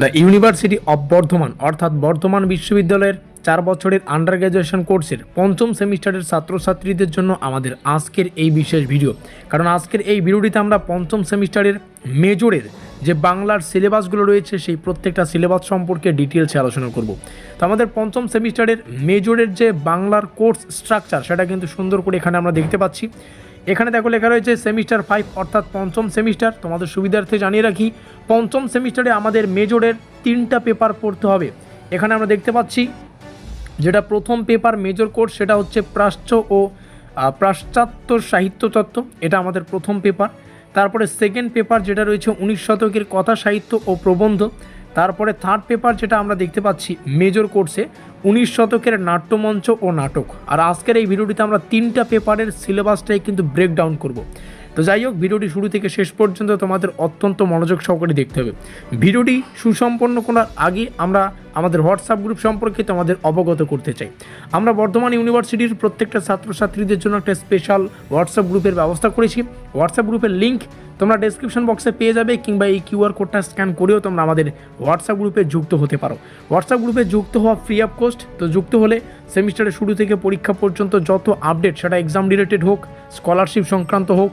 The university of Bardhaman অর্থাৎ বর্ধমান বিশ্ববিদ্যালয়ের চার বছরের আন্ডার গ্র্যাজুয়েশন কোর্সের পঞ্চম সেমিস্টারের ছাত্রছাত্রীদের জন্য আমাদের আজকের এই বিশেষ ভিডিও কারণ আজকের এই ভিডিওটিতে আমরা পঞ্চম সেমিস্টারের মেজরের যে বাংলার সিলেবাসগুলো রয়েছে, সেই প্রত্যেকটা সিলেবাস সম্পর্কে ডিটেলসে আলোচনা করব। তো আমাদের পঞ্চম সেমিস্টারের মেজরের যে বাংলার কোর্স স্ট্রাকচার সেটা কিন্তু সুন্দর করে এখানে আমরা দেখতে পাচ্ছি। এখানে দেখো লেখা রয়েছে সেমিস্টার ফাইভ অর্থাৎ পঞ্চম সেমিস্টার। তোমাদের সুবিধার্থে জানিয়ে রাখি, পঞ্চম সেমিস্টারে আমাদের মেজরের তিনটা পেপার পড়তে হবে। এখানে আমরা দেখতে পাচ্ছি, যেটা প্রথম পেপার মেজর কোর্স সেটা হচ্ছে প্রাচ্য ও পাশ্চাত্য সাহিত্য এটা আমাদের প্রথম পেপার তারপরে সেকেন্ড পেপার যেটা রয়েছে উনিশ শতকের কথা সাহিত্য ও প্রবন্ধ। তারপরে থার্ড পেপার যেটা আমরা দেখতে পাচ্ছি মেজর কোর্সে উনিশ শতকের নাট্যমঞ্চ ও নাটক। আর আজকের এই ভিডিওটিতে আমরা তিনটা পেপারের সিলেবাসটাই কিন্তু ব্রেকডাউন করব। তো যাই হোক ভিডিওটি শুরু থেকে শেষ পর্যন্ত তোমাদের অত্যন্ত মনোযোগ সহকারে দেখতে হবে। ভিডিওটি সুসম্পন্ন করার আগে আমরা আমাদের হোয়াটসঅ্যাপ গ্রুপ সম্পর্কে তোমাদের অবগত করতে চাই। আমরা বর্ধমান ইউনিভার্সিটির প্রত্যেকটা ছাত্রছাত্রীদের জন্য একটা স্পেশাল হোয়াটসঅ্যাপ গ্রুপের ব্যবস্থা করেছি। হোয়াটসঅ্যাপ গ্রুপের লিঙ্ক তোমরা ডেসক্রিপশন বক্সে পেয়ে যাবে কিংবা এই কিউআর কোডটা স্ক্যান করেও তোমরা আমাদের হোয়াটসঅ্যাপ গ্রুপে যুক্ত হতে পারো। হোয়াটসঅ্যাপ গ্রুপে যুক্ত হওয়া ফ্রি অফ কোস্ট তো যুক্ত হলে সেমিস্টারের শুরু থেকে পরীক্ষা পর্যন্ত যত আপডেট সেটা এক্সাম রিলেটেড হোক স্কলারশিপ সংক্রান্ত হোক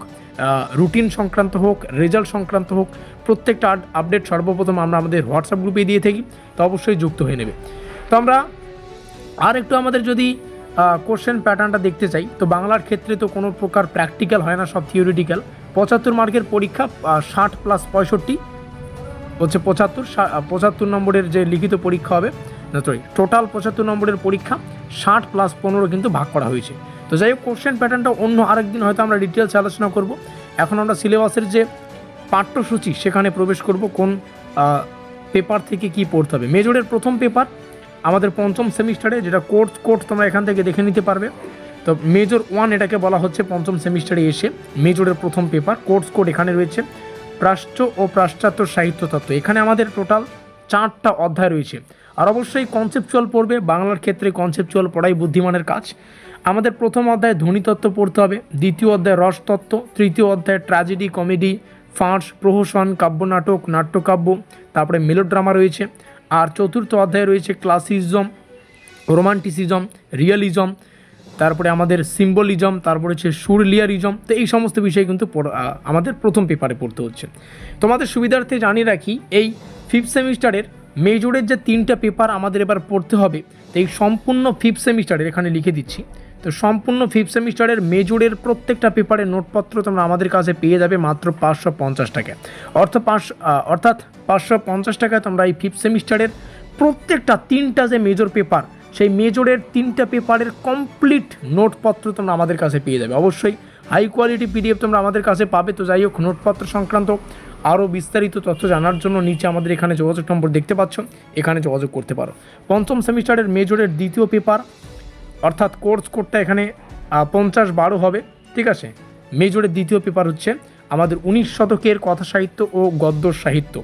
রুটিন সংক্রান্ত হোক রেজাল্ট সংক্রান্ত হোক, প্রত্যেকটা আপডেট সর্বপ্রথম আমরা আমাদের হোয়াটসঅ্যাপ গ্রুপে দিয়ে থাকি। তো অবশ্যই যুক্ত হয়ে নেবে। তো আমরা আর একটু আমাদের যদি কোশ্চেন প্যাটার্নটা দেখতে চাই, তো বাংলার ক্ষেত্রে তো কোনো প্রকার প্র্যাকটিক্যাল হয় না, সব থিওরিটিক্যাল পঁচাত্তর মার্কের পরীক্ষা ষাট প্লাস পঁয়ষট্টি, হচ্ছে পঁচাত্তর পঁচাত্তর নম্বরের যে লিখিত পরীক্ষা হবে সরি টোটাল পঁচাত্তর নম্বরের পরীক্ষা, ষাট প্লাস পনেরো কিন্তু ভাগ করা হয়েছে। তো যাই হোক কোশ্চেন প্যাটার্নটা অন্য আরেকদিন হয়তো আমরা ডিটেলস আলোচনা করব। এখন আমরা সিলেবাসের যে পাঠ্যসূচি, সেখানে প্রবেশ করব, কোন পেপার থেকে কি পড়তে হবে? মেজরের প্রথম পেপার, আমাদের পঞ্চম সেমিস্টারে যেটা কোর্স কোর্স তোমরা এখান থেকে দেখে নিতে পারবে। তো মেজর ওয়ান এটাকে বলা হচ্ছে পঞ্চম সেমিস্টারে এসে মেজরের প্রথম পেপার, কোর্স কোড এখানে রয়েছে। প্রাচ্য ও পাশ্চাত্য সাহিত্য তত্ত্ব, এখানে আমাদের টোটাল চারটা অধ্যায় রয়েছে। আর অবশ্যই কনসেপচুয়াল পড়বে, বাংলার ক্ষেত্রে কনসেপচুয়াল পড়াই বুদ্ধিমানের কাজ। আমাদের প্রথম অধ্যায়ে ধ্বনিতত্ত্ব পড়তে হবে, দ্বিতীয় অধ্যায় রসতত্ত্ব তৃতীয় অধ্যায় ট্র্যাজেডি কমেডি ফাঁস, প্রহসন, কাব্যনাটক, নাট্যকাব্য, তারপরে মেলোড্রামা রয়েছে। আর চতুর্থ অধ্যায়ে রয়েছে ক্লাসিজম রোমান্টিসিজম রিয়ালিজম তারপরে আমাদের সিম্বলিজম তারপরে হচ্ছে সুরলিয়ারিজম তো এই সমস্ত বিষয় কিন্তু আমাদের প্রথম পেপারে পড়তে হচ্ছে। তোমাদের সুবিধার্থে জানিয়ে রাখি, এই ফিফথ সেমিস্টারের মেজরের যে তিনটা পেপার আমাদের এবার পড়তে হবে, তো এই সম্পূর্ণ ফিফথ সেমিস্টারের এখানে লিখে দিচ্ছি। তো সম্পূর্ণ ফিফথ সেমিস্টারের মেজরের প্রত্যেকটা পেপারের নোটপত্র তোমরা আমাদের কাছে পেয়ে যাবে মাত্র পাঁচশো পঞ্চাশ টাকায়। অর্থ পাঁচশো অর্থাৎ পাঁচশো পঞ্চাশ টাকায় তোমরা এই ফিফথ সেমিস্টারের প্রত্যেকটা তিনটা যে মেজর পেপার সেই মেজরের তিনটা পেপারের কমপ্লিট নোটপত্র তোমরা আমাদের কাছে পেয়ে যাবে। অবশ্যই হাই কোয়ালিটি পিডিএফ তোমরা আমাদের কাছে পাবে। তো যাই হোক, নোটপত্র সংক্রান্ত আরও বিস্তারিত তথ্য জানার জন্য নিচে আমাদের এখানে যোগাযোগ নম্বর দেখতে পাচ্ছ। এখানে যোগাযোগ করতে পারো। পঞ্চম সেমিস্টারের মেজরের দ্বিতীয় পেপার অর্থাৎ কোর্স কোডটা এখানে পঞ্চাশ বারো হবে, ঠিক আছে? মেজরের দ্বিতীয় পেপার হচ্ছে আমাদের উনিশ শতকের কথা সাহিত্য ও গদ্য সাহিত্য।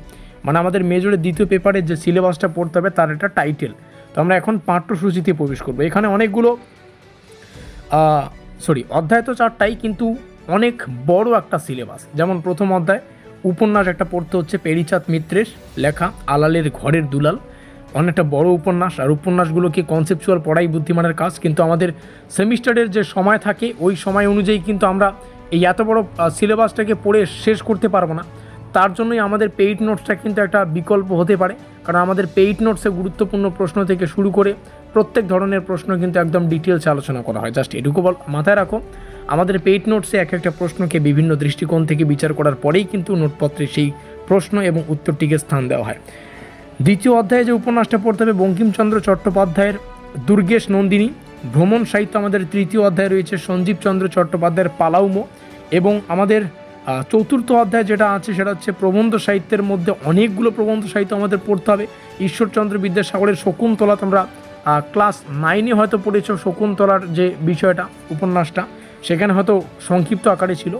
মানে আমাদের মেজরের দ্বিতীয় পেপারে যে সিলেবাসটা পড়তে হবে তার একটা টাইটেল। তো আমরা এখন পাঠ্যসূচিতে প্রবেশ করব। এখানে অনেকগুলো সরি, অধ্যায় তো চারটাই, কিন্তু অনেক বড় একটা সিলেবাস। যেমন প্রথম অধ্যায়, উপন্যাস একটা পড়তে হচ্ছে পেরিচাঁদ মিত্রের লেখা, আলালের ঘরের দুলাল। অনেকটা বড় উপন্যাস, আর উপন্যাসগুলোকে কনসেপচুয়াল পড়াই বুদ্ধিমানের কাজ, কিন্তু আমাদের সেমিস্টারের যে সময় থাকে, ওই সময় অনুযায়ী কিন্তু আমরা এই এত বড় সিলেবাসটাকে পড়ে শেষ করতে পারব না। তার জন্যই আমাদের পেইড নোটসটা কিন্তু একটা বিকল্প হতে পারে, কারণ আমাদের পেইড নোটসে গুরুত্বপূর্ণ প্রশ্ন থেকে শুরু করে প্রত্যেক ধরনের প্রশ্ন কিন্তু একদম ডিটেলসে আলোচনা করা হয়। জাস্ট এটুকু বল মাথায় রাখো, আমাদের পেইড নোটসে এক একটা প্রশ্নকে বিভিন্ন দৃষ্টিকোণ থেকে বিচার করার পরেই কিন্তু নোটপত্রে সেই প্রশ্ন এবং উত্তরটিকে স্থান দেওয়া হয়। দ্বিতীয় অধ্যায়ে যে উপন্যাসটা পড়তে হবে, বঙ্কিমচন্দ্র চট্টোপাধ্যায়ের দুর্গেশ নন্দিনী। ভ্রমণ সাহিত্য আমাদের তৃতীয় অধ্যায়ে রয়েছে, সঞ্জীবচন্দ্র চট্টোপাধ্যায়ের পালাউমো এবং আমাদের চতুর্থ অধ্যায় যেটা আছে, সেটা হচ্ছে প্রবন্ধ সাহিত্যের মধ্যে অনেকগুলো প্রবন্ধ সাহিত্য আমাদের পড়তে হবে। ঈশ্বরচন্দ্র বিদ্যাসাগরের শকুন্তলা তোমরা ক্লাস নাইনে হয়তো পড়েছ, শকুন্তলার যে বিষয়টা, উপন্যাসটা, সেখানে হয়তো সংক্ষিপ্ত আকারে ছিল।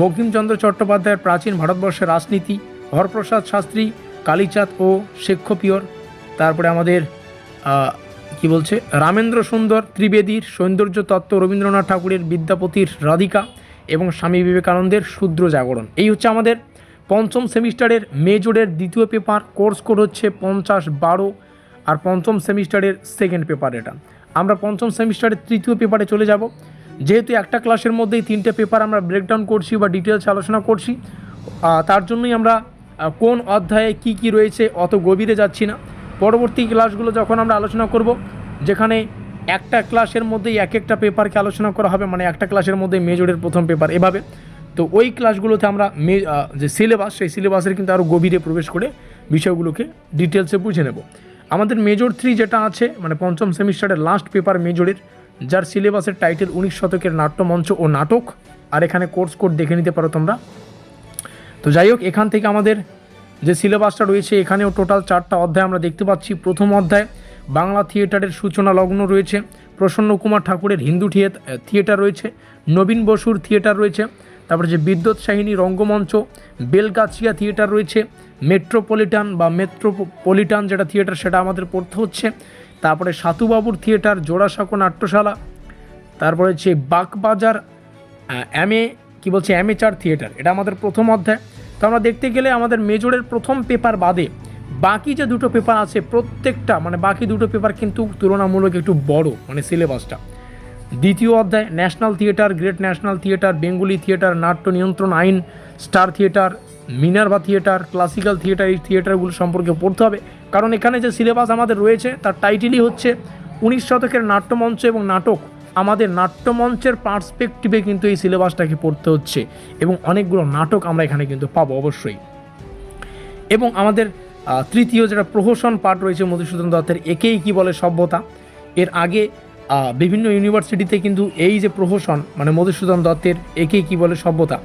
বঙ্কিমচন্দ্র চট্টোপাধ্যায়ের প্রাচীন ভারতবর্ষের রাজনীতি, হরপ্রসাদ শাস্ত্রী কালীচাঁদ ও শেক্ষপিয়র তারপরে আমাদের কি বলছে, রামেন্দ্র সুন্দর ত্রিবেদীর সৌন্দর্য তত্ত্ব রবীন্দ্রনাথ ঠাকুরের বিদ্যাপতির রাধিকা এবং স্বামী বিবেকানন্দের শূদ্র জাগরণ। এই হচ্ছে আমাদের পঞ্চম সেমিস্টারের মেজরের দ্বিতীয় পেপার, কোর্স কোড হচ্ছে পঞ্চাশ বারো, আর পঞ্চম সেমিস্টারের সেকেন্ড পেপার এটা। আমরা পঞ্চম সেমিস্টারের তৃতীয় পেপারে চলে যাব। যেহেতু একটা ক্লাসের মধ্যেই তিনটে পেপার আমরা ব্রেকডাউন করছি বা ডিটেলস আলোচনা করছি তার জন্যই আমরা কোন অধ্যায়ে কি কি রয়েছে, অত গভীরে যাচ্ছি না। পরবর্তী ক্লাসগুলো যখন আমরা আলোচনা করব, যেখানে একটা ক্লাসের মধ্যেই এক একটা পেপারকে আলোচনা করা হবে মানে একটা ক্লাসের মধ্যে মেজরের প্রথম পেপার এভাবে, তো ওই ক্লাসগুলোতে আমরা মে যে সিলেবাস, সেই সিলেবাসের কিন্তু আরও গভীরে প্রবেশ করে বিষয়গুলোকে ডিটেলসে বুঝে নেব। আমাদের মেজর থ্রি যেটা আছে মানে পঞ্চম সেমিস্টারের লাস্ট পেপার মেজরের, যার সিলেবাসের টাইটেল উনিশ শতকের নাট্যমঞ্চ ও নাটক, আর এখানে কোর্স কোড দেখে নিতে পারো তোমরা। তো যাই হোক, এখান থেকে আমাদের যে সিলেবাসটা রয়েছে, এখানেও টোটাল চারটা অধ্যায় আমরা দেখতে পাচ্ছি। প্রথম অধ্যায়, বাংলা থিয়েটারের সূচনা লগ্ন রয়েছে। প্রসন্ন কুমার ঠাকুরের হিন্দু থিয়ে- থিয়েটার রয়েছে। নবীন বসুর থিয়েটার রয়েছে। তারপরে যে বিদ্যুৎ সাহিনী রঙ্গমঞ্চ, বেলগাছিয়া থিয়েটার রয়েছে। মেট্রোপলিটান বা মেট্রোপলিটান যেটা থিয়েটার, সেটা আমাদের পড়তে হচ্ছে। তারপরে সাতুবাবুর থিয়েটার জোড়াসাঁকো নাট্যশালা। তারপরে হচ্ছে বাগবাজার এম এ কী বলছে অ্যামেচার থিয়েটার এটা আমাদের প্রথম অধ্যায়। তো আমরা দেখতে গেলে আমাদের মেজরের প্রথম পেপার বাদে বাকি যে দুটো পেপার আছে, প্রত্যেকটা মানে বাকি দুটো পেপার কিন্তু তুলনামূলক একটু বড় মানে সিলেবাসটা দ্বিতীয় অধ্যায় national theatre great national theatre Bengali theatre নাট্য নিয়ন্ত্রণ আইন star theatre Minerva theatre classical theatre এই থিয়েটারগুলো সম্পর্কে পড়তে হবে। কারণ এখানে যে সিলেবাস আমাদের রয়েছে, তার টাইটেলই হচ্ছে উনিশ শতকের নাট্যমঞ্চ এবং নাটক। আমাদের নাট্যমঞ্চের পার্সপেক্টিভে কিন্তু এই সিলেবাসটাকে পড়তে হচ্ছে এবং অনেকগুলো নাটক আমরা এখানে কিন্তু পাবো অবশ্যই। এবং আমাদের তৃতীয় যেটা প্রহসন পাঠ রয়েছে মধুসূদন দত্তের একেই কি বলে সভ্যতা? এর আগে বিভিন্ন ইউনিভার্সিটিতে কিন্তু এই যে প্রহসন মানে মধুসূদন দত্তের একেই কি বলে সভ্যতা,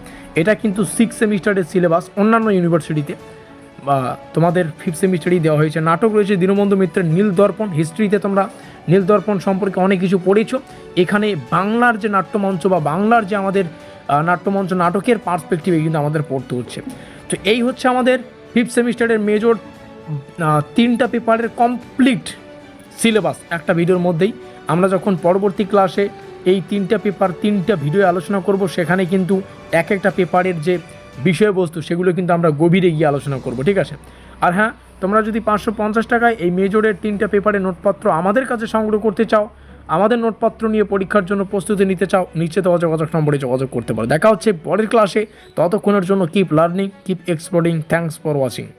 এটা কিন্তু সিক্স সেমিস্টারের সিলেবাস অন্যান্য ইউনিভার্সিটিতে তোমাদের ফিফথ সেমিস্টারেই দেওয়া হয়েছে। নাটক রয়েছে দীনবন্ধু মিত্রের নীল দর্পণ হিস্ট্রিতে তোমরা নীল দর্পণ সম্পর্কে অনেক কিছু পড়েছো। এখানে বাংলার যে নাট্যমঞ্চ বা বাংলার যে আমাদের নাট্যমঞ্চ নাটকের পার্সপেক্টিভে কিন্তু আমাদের পড়তে হচ্ছে। তো এই হচ্ছে আমাদের ফিফথ সেমিস্টারের মেজর তিনটা পেপারের কমপ্লিট সিলেবাস একটা ভিডিওর মধ্যেই। আমরা যখন পরবর্তী ক্লাসে এই তিনটা পেপার তিনটা ভিডিও আলোচনা করব, সেখানে কিন্তু এক একটা পেপারের যে বিষয়বস্তু, সেগুলো কিন্তু আমরা গভীরে গিয়ে আলোচনা করব, ঠিক আছে? আর হ্যাঁ তোমরা যদি পাঁচশো পঞ্চাশ টাকায় এই মেজরের তিনটা পেপারে নোটপত্র আমাদের কাছে সংগ্রহ করতে চাও, আমাদের নোটপত্র নিয়ে পরীক্ষার জন্য প্রস্তুতি নিতে চাও নিচে দেওয়া যোগাযোগ নম্বরে যোগাযোগ করতে পারো। দেখা হচ্ছে পরের ক্লাসে ততক্ষণের জন্য keep learning keep exploring thanks for watching